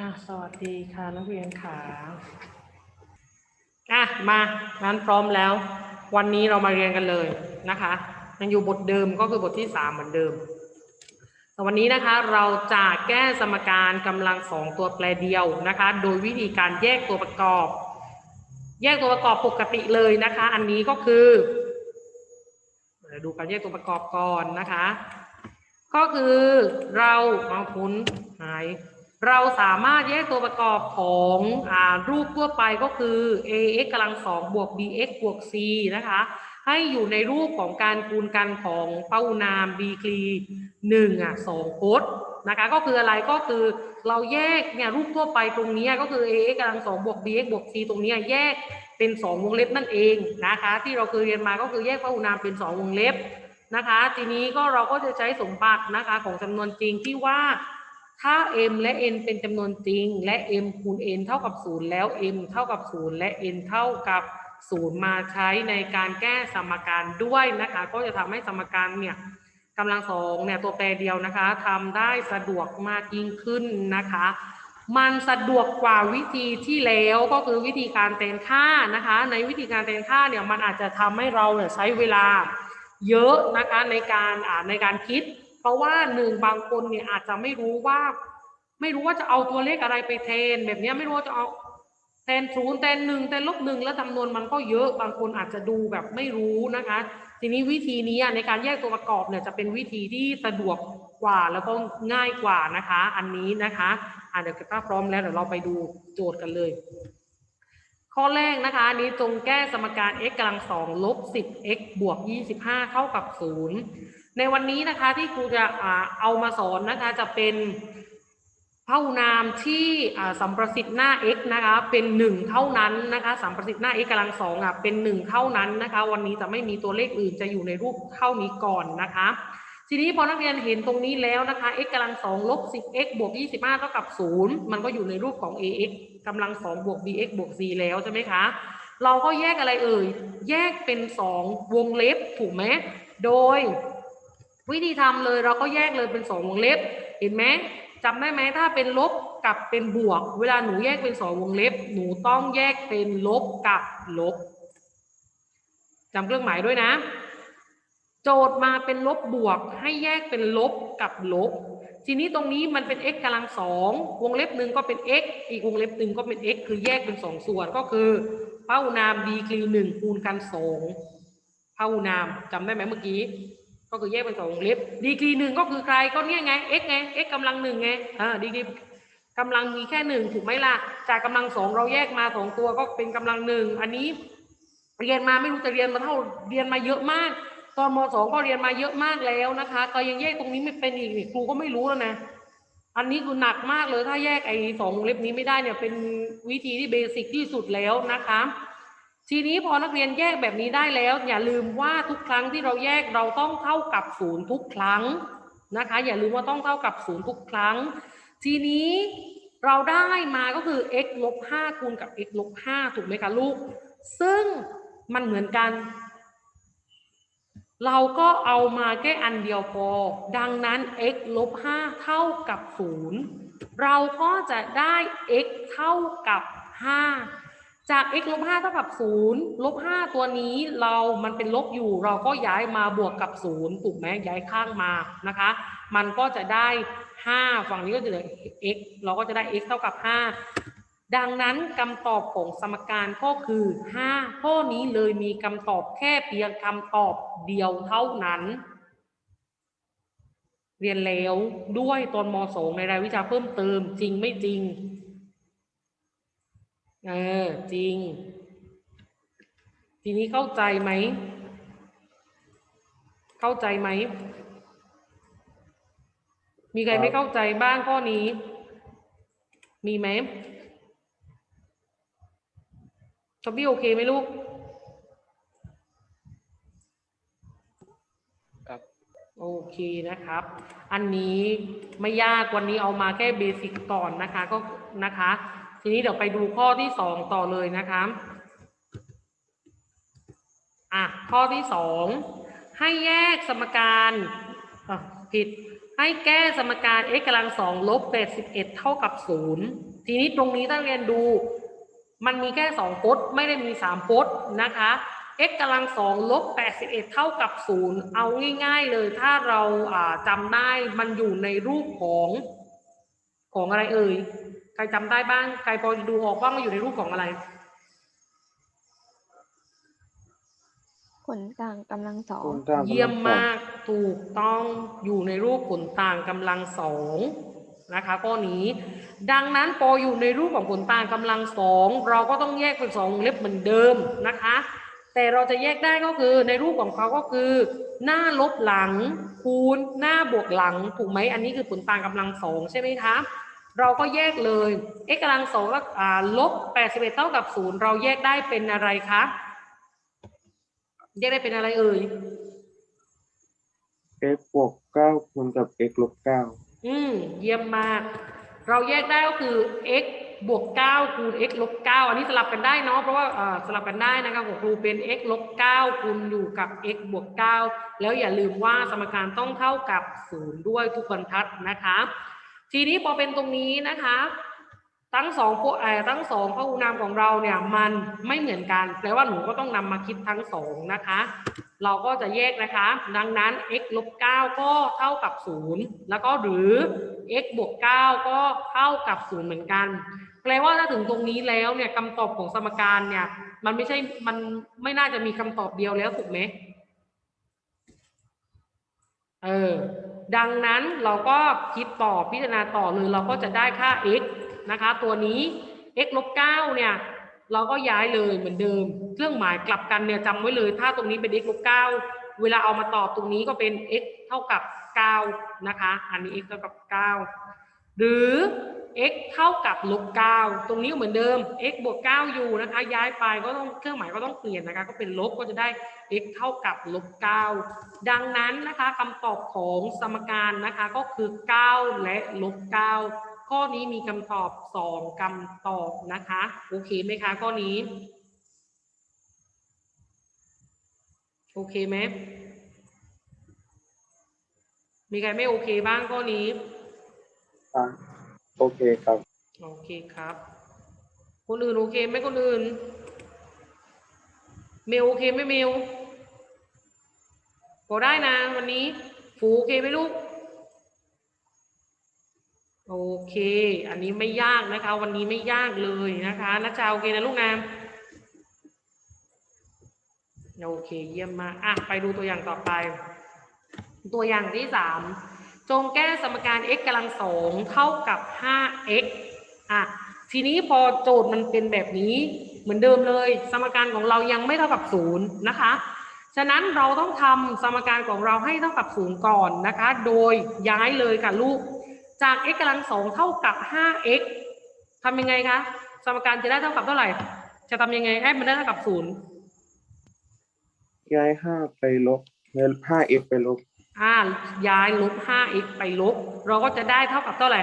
อะสวัสดีค่ะนักเรียนขาอะมางั้นพร้อมแล้ว วันนี้เรามาเรียนกันเลยนะคะยังอยู่บทเดิมก็คือบทที่สามเหมือนเดิมแต่วันนี้นะคะเราจะแก้สมการกำลังสองตัวแปรเดียวนะคะ โดยวิธีการแยกตัวประกอบ แยกตัวประกอบปกติเลยนะคะ อันนี้ก็คือดูการแยกตัวประกอบก่อนนะคะ ก็คือเราเอาพุนหาย เราสามารถแยกตัวประกอบของอรูปทั่วไปก็คือ ax กำลังสองบวก bx บวก c นะคะ ให้อยู่ในรูปของการคูณกันของเป้านามดีกรีหนึ่งอะสองพจน์นะคะ ก็คืออะไรก็คือเราแยกเนี่ยรูปทั่วไปตรงนี้ก็คือ ax กำลังสองบวก bx บวก c ตรงนี้แยกเป็นสองวงเล็บนั่นเองนะคะ ที่เราเคยเรียนมาก็คือแยกเป้านามเป็นสองวงเล็บนะคะ ทีนี้ก็เราก็จะใช้สมบัตินะคะของจำนวนจริงที่ว่า ถ้า m และ n เป็นจำนวนจริง และ m คูณ n เท่ากับ 0 แล้ว m เท่ากับ 0 และ n เท่ากับ 0 มาใช้ในการแก้สมการด้วยนะคะ ก็จะทำให้สมการเนี่ยกำลังสองเนี่ยตัวแปรเดียวนะคะทำได้สะดวกมากยิ่งขึ้นนะคะ มันสะดวกกว่าวิธีที่แล้วก็คือวิธีการแทนค่านะคะ ในวิธีการแทนค่าเนี่ยมันอาจจะทำให้เราเนี่ยใช้เวลาเยอะนะคะในการอ่านในการคิด เพราะว่าหนึ่งบางคนเนี่ยอาจจะไม่รู้ว่า ไม่รู้ว่าจะเอาตัวเลขอะไรไปแทน แบบนี้ไม่รู้ว่าจะเอาแทนศูนย์แทนหนึ่งแทนลบหนึ่งแล้วจำนวนมันก็เยอะบางคนอาจจะดูแบบไม่รู้นะคะ ทีนี้วิธีนี้ในการแยกตัวประกอบเนี่ยจะเป็นวิธีที่สะดวกกว่าแล้วก็ง่ายกว่านะคะ อันนี้นะคะอะเดี๋ยวถ้าพร้อมแล้วเดี๋ยวเราไปดูโจทย์กันเลย ข้อแรกนะคะนนี้จงแก้สมการ x กำลังสองลบ 10 x บวก 25 เท่ากับ 0 ในวันนี้นะคะที่ครูจะเอามาสอนนะคะจะเป็นพหุนามที่สัมประสิทธิ์หน้า x นะคะเป็น 1 เท่านั้นนะคะสัมประสิทธิ์หน้า x กำลังสองอะเป็น 1 เท่านั้นนะคะ วันนี้จะไม่มีตัวเลขอื่นจะอยู่ในรูปเท่านี้ก่อนนะคะ ทีนี้พอนักเรียนเห็นตรงนี้แล้วนะคะ x กำลังสองลบ 10x บวก 25 เท่ากับ 0 มันก็อยู่ในรูปของ ax กำลังสองบวก bx บวก c แล้วใช่ไหมคะเราก็แยกอะไรเอ่ยแยกเป็น 2 วงเล็บถูกไหมโดย วิธีทำเลยเราก็แยกเลยเป็น2วงเล็บ เห็นไหมจำได้ไหมถ้าเป็นลบกับเป็นบวก เวลาหนูแยกเป็น2วงเล็บ หนูต้องแยกเป็นลบกับลบจำเครื่องหมายด้วยนะ โจทย์มาเป็นลบบวก ให้แยกเป็นลบกับลบ ทีนี้ตรงนี้มันเป็น x กำลังสองวงเล็บหนึ่งก็เป็น x อีกวงเล็บหนึ่งก็เป็น x คือแยกเป็นสองส่วนก็คือเป้านามดีกรีหนึ่งคูณกันสองเป้านามจำได้ไหมเมื่อกี้ ก็คือแยกเป็นสองวงเล็บ ดีกรีหนึ่งก็คือใครก็เนี่ยไง x ไง x กำลังหนึ่งไงอ่าดีกรีกำลังมีแค่หนึ่งถูกไหมล่ะ จากกำลังสองเราแยกมาสองตัวก็เป็นกำลังหนึ่งอันนี้เรียนมาไม่รู้จะเรียนมาเท่าเรียนมาเยอะมาก ตอนมสองก็เรียนมาเยอะมากแล้วนะคะก็ยังแยกตรงนี้ไม่เป็นอีกนี่ครูก็ไม่รู้แล้วนะอันนี้คือหนักมากเลยถ้าแยกไอ้สองวงเล็บนี้ไม่ได้เนี่ยเป็นวิธีที่เบสิกที่สุดแล้วนะคะ ทีนี้พอนักเรียนแยกแบบนี้ได้แล้ว อย่าลืมว่าทุกครั้งที่เราแยกเราต้องเท่ากับศูนย์ทุกครั้งนะคะ อย่าลืมว่าต้องเท่ากับศูนย์ทุกครั้ง ทีนี้เราได้มาก็คือ x ลบห้าคูณกับ x ลบห้าถูกไหมคะลูก ซึ่งมันเหมือนกัน เราก็เอามาแค่อันเดียวพอ ดังนั้น x ลบ5เท่ากับ 0 เราก็จะได้ x เท่ากับ 5 จาก x ลบ5เท่ากับ0ลบ5ตัวนี้เรามันเป็นลบอยู่ เราก็ย้ายมาบวกกับ0ถูกไหมย้ายข้างมานะคะ มันก็จะได้ 5 ฝั่งนี้ก็จะเหลือ x เราก็จะได้ x เท่ากับ 5 ดังนั้นคำตอบของสมการก็คือ 5 ข้อนี้เลยมีคำตอบแค่เพียงคำตอบเดียวเท่านั้น เรียนแล้วด้วยตอนม .2 ในรายวิชาเพิ่มเติมจริงไม่จริง เออ จริง ทีนี้เข้าใจไหม เข้าใจไหม มีใครไม่เข้าใจบ้างข้อนี้ มีไหมชอบบี้โอเคไหมลูก ครับโอเคนะครับ อันนี้ไม่ยากวันนี้เอามาแค่เบสิกก่อนนะคะก็นะคะ ทีนี้เดี๋ยวไปดูข้อที่สองต่อเลยนะคะอะข้อที่สองให้แยกสมการอะผิดให้แก้สมการ x กำลังสองลบแปดสิบเอ็ดเท่ากับศูนย์ทีนี้ตรงนี้ต้องเรียนดู มันมีแค่สองพจน์ไม่ได้มีสามพจน์นะคะ x กำลังสองลบแปดสิบเอ็ดเท่ากับศูนย์เอาง่ายๆเลยถ้าเราอ่าจำได้มันอยู่ในรูปของของอะไรเอ่ย ครจำได้บ้าง ใครพอจะดูออกว่ามันอยู่ในรูปของอะไรผลต่างกำลังสองคุณตามเยี่ยมมาก ถูกต้องอยู่ในรูปผลต่างกำลังสองนะคะข้อนี้ ดังนั้นพออยู่ในรูปของผลต่างกำลังสองเราก็ต้องแยกเป็นสองวงเล็บเหมือนเดิมนะคะ แต่เราจะแยกได้ก็คือในรูปของเขาก็คือ หน้าลบหลังคูณหน้าบวกหลังถูกไหมอันนี้คือผลต่างกำลังสองใช่ไหมคะ เราก็แยกเลย x กำลังสองก็อ่าลบแปดสิบเอ็ดเท่ากับศูนย์เราแยกได้เป็นอะไรคะ แยกได้เป็นอะไรเอ่ย x บวกเก้าคูณกับ x ลบเก้าอืมเยี่ยมมาก เราแยกได้ก็คือ x บวก9คูณ x ลบ9อันนี้สลับกันได้เนาะเพราะว่าอ่าสลับกันได้นะครับของครูเป็น x ลบ9คูณอยู่กับ x บวก9แล้วอย่าลืมว่าสมการต้องเท่ากับ0ด้วยทุกบรรทัดนะคะ ทีนี้พอเป็นตรงนี้นะคะ ทั้งสองพวกเอ่อทั้งสองพหุนามของเราเนี่ยมันไม่เหมือนกันแปลว่าหนูก็ต้องนำมาคิดทั้งสองนะคะ เราก็จะแยกนะคะ ดังนั้น x ลบ9ก็เท่ากับ 0 แล้วก็หรือ x บวก 9 ก็เท่ากับ 0 เหมือนกัน แปลว่าถ้าถึงตรงนี้แล้วเนี่ยคำตอบของสมการเนี่ย มันไม่ใช่มันไม่น่าจะมีคำตอบเดียวแล้วถูกไหมเออ ดังนั้นเราก็คิดต่อพิจารณาต่อเลยเราก็จะได้ค่า x นะคะ ตัวนี้ x ลบ9เนี่ย เราก็ย้ายเลยเหมือนเดิม เครื่องหมายกลับกันเนี่ยจำไว้เลย ถ้าตรงนี้เป็น x ลบ9เวลาเอามาตอบตรงนี้ก็เป็น x เท่ากับ 9 นะคะ อันนี้ x เท่ากับ 9 หรือ x เท่ากับลบ9ตรงนี้เหมือนเดิม x บวก9อยู่นะคะ ย้ายไปก็ต้องเครื่องหมายก็ต้องเปลี่ยนนะคะ ก็เป็นลบก็จะได้ x เท่ากับลบ9ดังนั้นนะคะคำตอบของสมการนะคะก็คือ 9 และลบ9ข้อนี้มีคำตอบ 2คำตอบนะคะ โอเคไหมคะข้อนี้ โอเคไหมมีใครไม่โอเคบ้างข้อนี้อะ โอเคครับ โอเคครับ คนอื่นโอเคไหมคนอื่น เมลโอเคไหมเมลพอได้นะวันนี้ ฟูโอเคไหมลูก โอเค อันนี้ไม่ยากนะคะ วันนี้ไม่ยากเลยนะคะนัชชาโอเคนะลูกนะโอเค เยี่ยมมากอะไปดูตัวอย่างต่อไป ตัวอย่างที่สาม จงแก้สมการ x กำลังสองเท่ากับ 5x อะทีนี้พอโจทย์มันเป็นแบบนี้เหมือนเดิมเลย สมการของเรายังไม่เท่ากับศูนย์นะคะ ฉะนั้นเราต้องทำสมการของเราให้เท่ากับศูนย์ก่อนนะคะ โดยย้ายเลยค่ะลูก จาก x กำลังสองเท่ากับ 5x ทำยังไงคะ สมการจะได้เท่ากับเท่าไหร่ จะทำยังไงให้มันได้เท่ากับศูนย์ย้ายห้าไปลบห้า x ไปลบ อ่าย้ายลบ 5x ไปลบ เราก็จะได้เท่ากับเท่าไหร่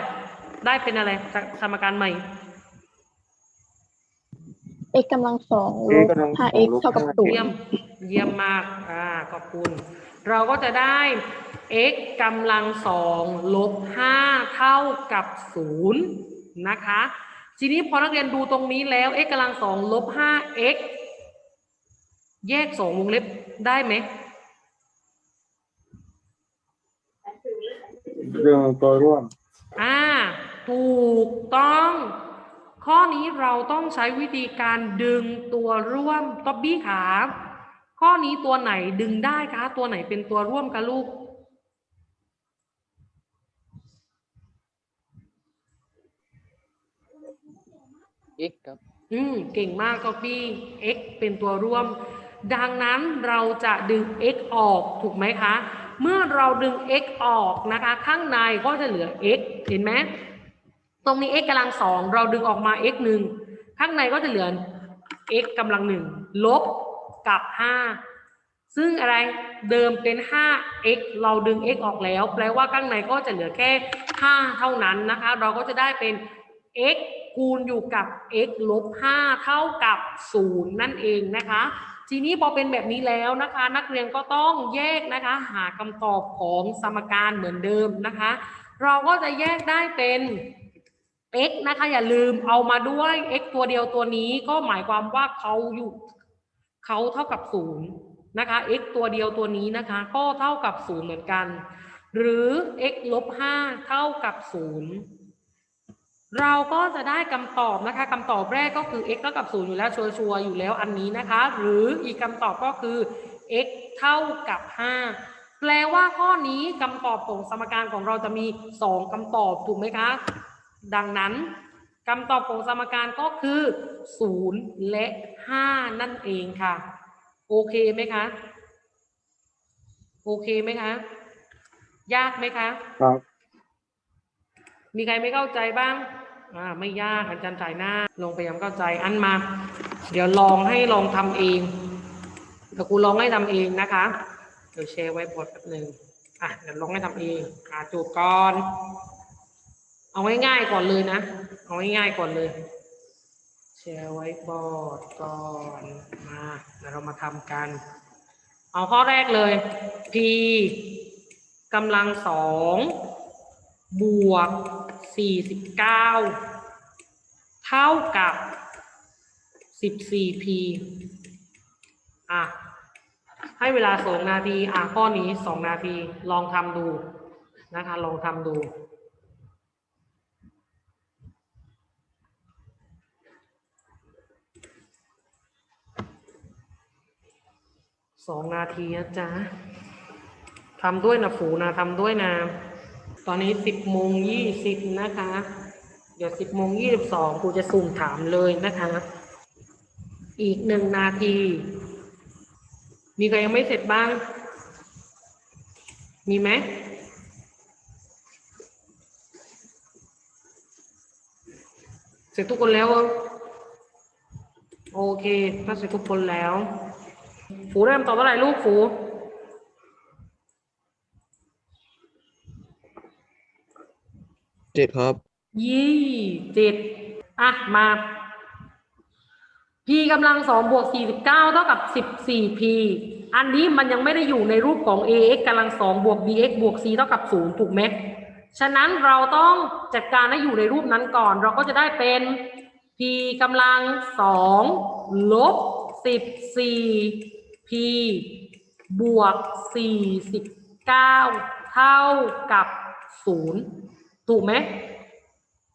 ได้เป็นอะไรจากสมการใหม่ x กำลังสองล x บกำลังสห้าอง x ลบเท่ากับห้าศูนเยี่ยมย์เยี่ยมมากอ่าขอบคุณ เราก็จะได้ x กำลังสองลบห้าเท่ากับศูนย์นะคะ ทีนี้พอนักเรียนดูตรงนี้แล้ว x กำลังสองลบห้า x แยกสองวงเล็บได้ไหม เรื่องตัวร่วม อ่า ถูกต้อง ข้อนี้เราต้องใช้วิธีการดึงตัวร่วมต๊อบบี้ขาข้อนี้ตัวไหนดึงได้คะ ตัวไหนเป็นตัวร่วมคะลูก x ครับ อืม เก่งมากก็พี่ x เป็นตัวร่วม ดังนั้นเราจะดึง x ออกถูกไหมคะ เมื่อเราดึง x ออกนะคะ ข้างในก็จะเหลือ x เห็นไหมตรงนี้ x กำลังสองเราดึงออกมา x หนึ่งข้างในก็จะเหลือ x กำลังหนึ่งลบกับ 5 ซึ่งอะไรเดิมเป็น 5x เราดึง x ออกแล้ว แปลว่าข้างในก็จะเหลือแค่ 5 เท่านั้นนะคะ เราก็จะได้เป็น x คูณอยู่กับ x ลบ 5 เท่ากับ 0 นั่นเองนะคะ ทีนี้พอเป็นแบบนี้แล้วนะคะ นักเรียนก็ต้องแยกนะคะ หาคำตอบของสมการเหมือนเดิมนะคะ เราก็จะแยกได้เป็น x นะคะ อย่าลืมเอามาด้วย x ตัวเดียวตัวนี้ก็หมายความว่าเขาอยู่เขาเท่ากับศูนย์นะคะ x ตัวเดียวตัวนี้นะคะ ก็เท่ากับศูนย์เหมือนกัน หรือ x ลบห้าเท่ากับศูนย์ เราก็จะได้คำตอบนะคะคำตอบแรกก็คือ x เท่ากับศูนย์อยู่แล้วชัวร์ๆอยู่แล้วอันนี้นะคะ หรืออีกคำตอบก็คือ x เท่ากับห้าแปลว่าข้อนี้คำตอบของสมการของเราจะมีสองคำตอบถูกไหมคะ ดังนั้นคำตอบของสมการก็คือศูนย์และห้านั่นเองค่ะ โอเคไหมคะ โอเคไหมคะ ยากไหมคะ ครับ มีใครไม่เข้าใจบ้าง อ่าไม่ยากอาจารย์จ่ายหน้า ลงพยายามเข้าใจอันมา เดี๋ยวลองให้ลองทำเองเดี๋ยวครูลองให้ทำเองนะคะเดี๋ยวแชร์ไว้บอร์ดแป๊บหนึ่งอะเดี๋ยวลองให้ทำเองหาจทย์ก่อน เอาง่ายๆก่อนเลยนะ เอาง่ายๆก่อนเลยแชร์ไว้บอร์ดก่อนมาเดี๋ยวเรามาทำกัน เอาข้อแรกเลย p กำลังสอง บวก 49 เท่ากับ 14p อะ ให้เวลา2นาที อะ ข้อนี้2นาที ลองทำดูนะคะ ลองทำดูสองนาทีนะจ๊ะทำด้วยนะฝูนะทำด้วยนะ ตอนนี้สิบโมงยี่สิบนะคะ เดี๋ยวสิบโมงยี่สิบสองครูจะสุ่มถามเลยนะคะ อีกหนึ่งนาที มีใครยังไม่เสร็จบ้าง มีไหมเสร็จทุกคนแล้ว โอเค ถ้าเสร็จทุกคนแล้ว ฝูเริ่มตอบเท่าไหร่ลูกฝู เจ็ดครับ ยี่เจ็ดอะ มา p กำลังสองบวกสี่สิบเก้าเท่ากับสิบสี่ p อันนี้มันยังไม่ได้อยู่ในรูปของ ax กำลังสองบวก bx บวก c เท่ากับศูนย์ถูกไหมฉะนั้นเราต้องจัดการให้อยู่ในรูปนั้นก่อน เราก็จะได้เป็น p กำลังสองลบสิบสี่ p บวกสี่สิบเก้าเท่ากับศูนย์ ถูกไหม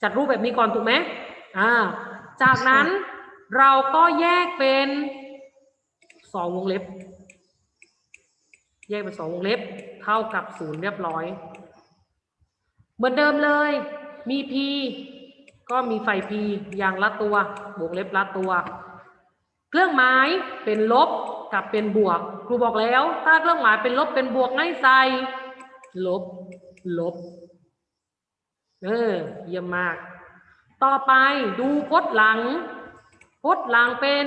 จัดรูปแบบนี้ก่อนถูกไหมอ่า จากนั้นเราก็แยกเป็นสองวงเล็บ แยกเป็นสองวงเล็บ เท่ากับศูนย์เรียบร้อย เหมือนเดิมเลย มี p ก็มีไฟ p อย่างละตัววงเล็บละตัว เครื่องหมายเป็นลบกับเป็นบวก ครูบอกแล้ว ถ้าเครื่องหมายเป็นลบเป็นบวกให้ใส่ลบ ลบ เออ เยี่ยมมาก ต่อไปดูพจน์หลัง พจน์หลังเป็น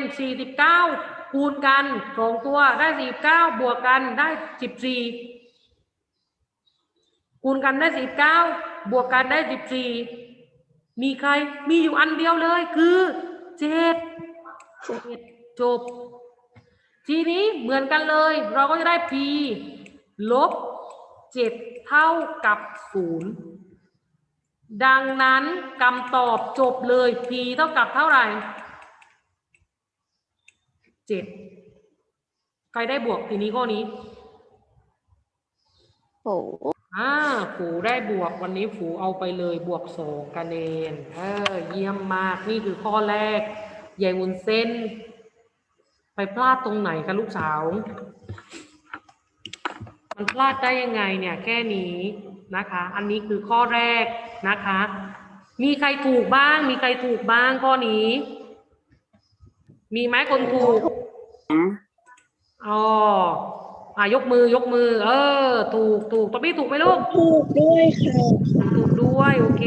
49 คูณกันสองตัวได้ 49 บวกกันได้ 14 คูณกันได้19บวกกันได้ 14 มีใครมีอยู่อันเดียวเลยคือเจ็ดเจ็ดจบ ทีนี้เหมือนกันเลย เราก็จะได้ p ลบ 7 เท่ากับ 0 ดังนั้นคำตอบจบเลย p เท่ากับเท่าไหร่เจ็ดใครได้บวกทีนี้ข้อนี้โอ้อ่าฝูได้บวกวันนี้ฝูเอาไปเลยบวกสองคะแนนเออเยี่ยมมากนี่คือข้อแรกใหญ่วุนเส้น ไปพลาดตรงไหนคะลูกสาว มันพลาดได้ยังไงเนี่ยแค่นี้ นะคะ อันนี้คือข้อแรกนะคะ มีใครถูกบ้าง มีใครถูกบ้างข้อนี้ มีไหมคนถูกอืมอ๋ออะยกมือยกมือ เออ ถูกถูกตอบี้ถูกไหมลูก ถูกด้วยค่ะถูกด้วยโอเค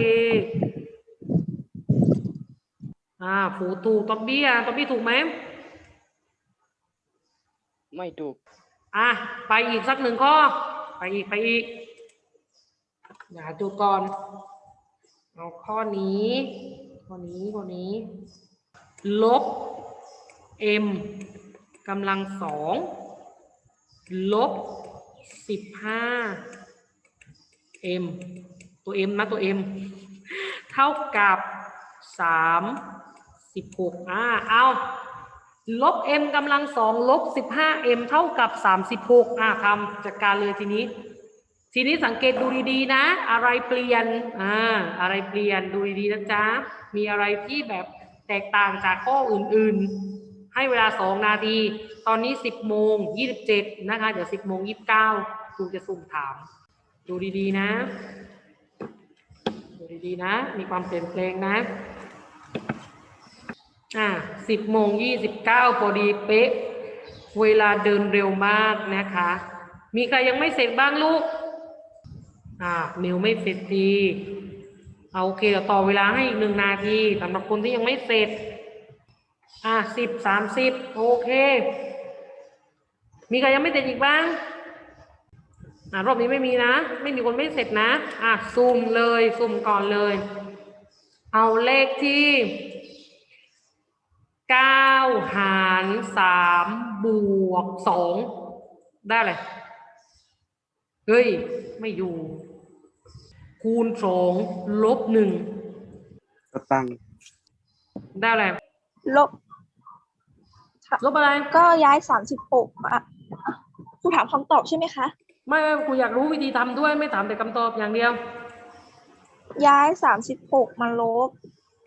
อ่าผูถูกตอบบี้อะตอบบี้ถูกไหมไม่ถูก อะไปอีกสักหนึ่งข้อ ไปอีกไปอีก อย่าดูก่อนเอาข้อนี้ข้อนี้ข้อนี้ลบ m กำลังสองลบสิบห้า m ตัว m นะตัว m เท่ากับสามสิบหกอ่าเอาลบ m กำลังสองลบสิบห้า m เท่ากับสามสิบหกอ่าทำจัดการเลยทีนี้ ทีนี้สังเกตดูดีๆนะ อะไรเปลี่ยนอ่าอะไรเปลี่ยนดูดีๆนะจ๊ะมีอะไรที่แบบแตกต่างจากข้ออื่นๆ ให้เวลาสองนาที ตอนนี้สิบโมงยี่สิบเจ็ดนะคะ เดี๋ยวสิบโมงยี่สิบเก้าครูจะสุ่มถาม ดูดีๆนะ ดูดีๆนะ มีความเปลี่ยนแปลงนะอ่าสิบโมงยี่สิบเก้าพอดีเป๊ะ เวลาเดินเร็วมากนะคะ มีใครยังไม่เสร็จบ้างลูก อ่านิวไม่เสร็จดีเอาโอเคเดี๋ยวต่อเวลาให้อีกหนึ่งนาทีสำหรับคนที่ยังไม่เสร็จ อ่าสิบสามสิบโอเค มีใครยังไม่เสร็จอีกบ้างอ่ารอบนี้ไม่มีนะ ไม่มีคนไม่เสร็จนะ อะซุ่มเลยซุ่มก่อนเลย เอาเลขที่เก้าหารสามบวกสองได้เลยเฮ้ย ไม่อยู่ คูณสองลบหนึ่งสตังค์ได้อะไรลบ ลบอะไร ก็ย้ายสามสิบหกมาครูถามคำตอบใช่ไหมคะ ไม่ไม่กูอยากรู้วิธีทำด้วยไม่ถามแต่คำตอบอย่างเดียวย้ายสามสิบหกมาลบ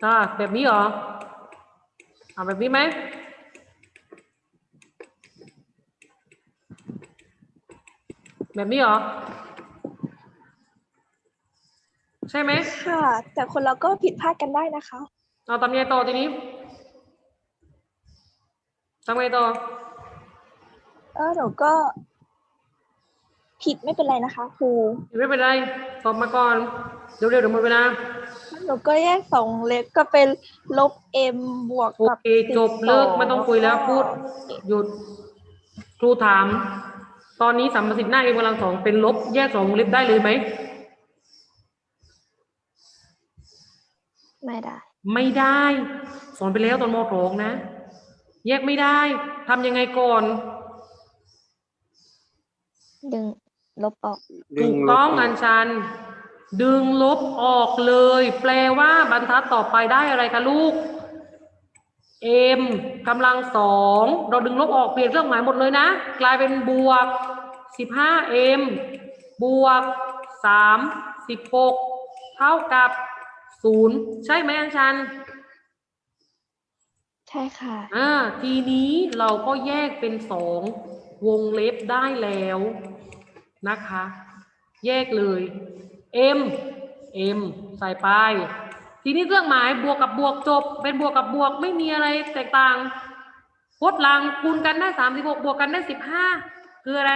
อ่าแบบนี้เหรอเอาแบบนี้ไหมแบบนี้เหรอ ใช่ไหมค่ะ แต่คนเราก็ผิดพลาดกันได้นะคะเอาทำยังไงต่อทีนี้ทำไงต่อเออหนูก็ ผิดไม่เป็นไรนะคะครูไม่เป็นไรตอบมาก่อนเร็วๆเดี๋ยวหมดเวลาหนูก็แยกสองเล็กก็เป็นลบเอ็มบวกโอกับเคจบเลิกไม่ต้องคุยแล้วพูดหยุดครูถาม ตอนนี้สามสิบหน้าเอกำลังสองเป็นลบแยกสองวงเล็บได้เลยไหม ไม่ได้ ไม่ได้สอนไปแล้วตอนมสองนะ แยกไม่ได้ทำยังไงก่อน ดึงลบออก ถูกต้องอัญชัน ดึงลบออกเลย แปลว่าบรรทัดต่อไปได้อะไรคะลูก m กำลังสองเราดึงลบออกเปลี่ยนเครื่องหมายหมดเลยนะ กลายเป็นบวก 15m บวก3 16เท่ากับ 0ใช่ไหมอัญชัน ใช่ค่ะ อ่า ทีนี้เราก็แยกเป็นสองวงเล็บได้แล้วนะคะ แยกเลย m m ใส่ไป ทีนี้เครื่องหมายบวกกับบวกจบ เป็นบวกกับบวกไม่มีอะไรแตกต่างพดหลังคูณกันได้สามสิบหกบวกกันได้สิบห้าคืออะไร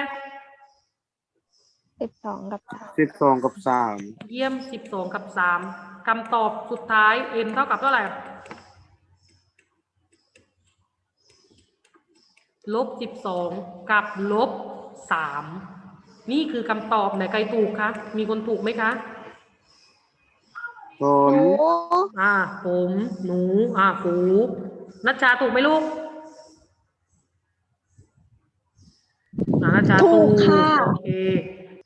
สิบสองกับสามสิบสองกับสาม เยี่ยมสิบสองกับสาม คำตอบสุดท้าย m เท่ากับเท่าไหร่ ลบสิบสองกับลบสามนี่คือคำตอบไหนใครถูกคะ มีคนถูกไหมคะผมอ่า ผม หนู อ่าฟูนัชชาถูกไหมลูกอ่านัชชาถูกค่ะ โอเค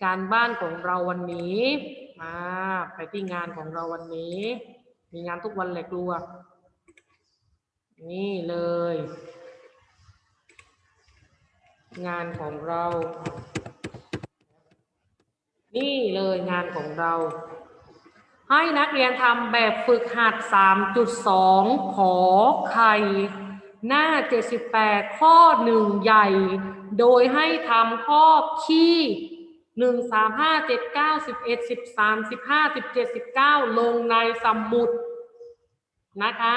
การบ้านของเราวันนี้ มาไปที่งานของเราวันนี้ มีงานทุกวันแหละครัว นี่เลย งานของเรา นี่เลยงานของเรา ให้นักเรียนทำแบบฝึกหัด 3.2 ขอไข่หน้า 78 ข้อ 1 ใหญ่ โดยให้ทำข้อขี้ หนึ่งสามห้าเจ็ดเก้าสิบเอ็ดสิบสามสิบห้าสิบเจ็ดสิบเก้าลงในสมุดนะคะ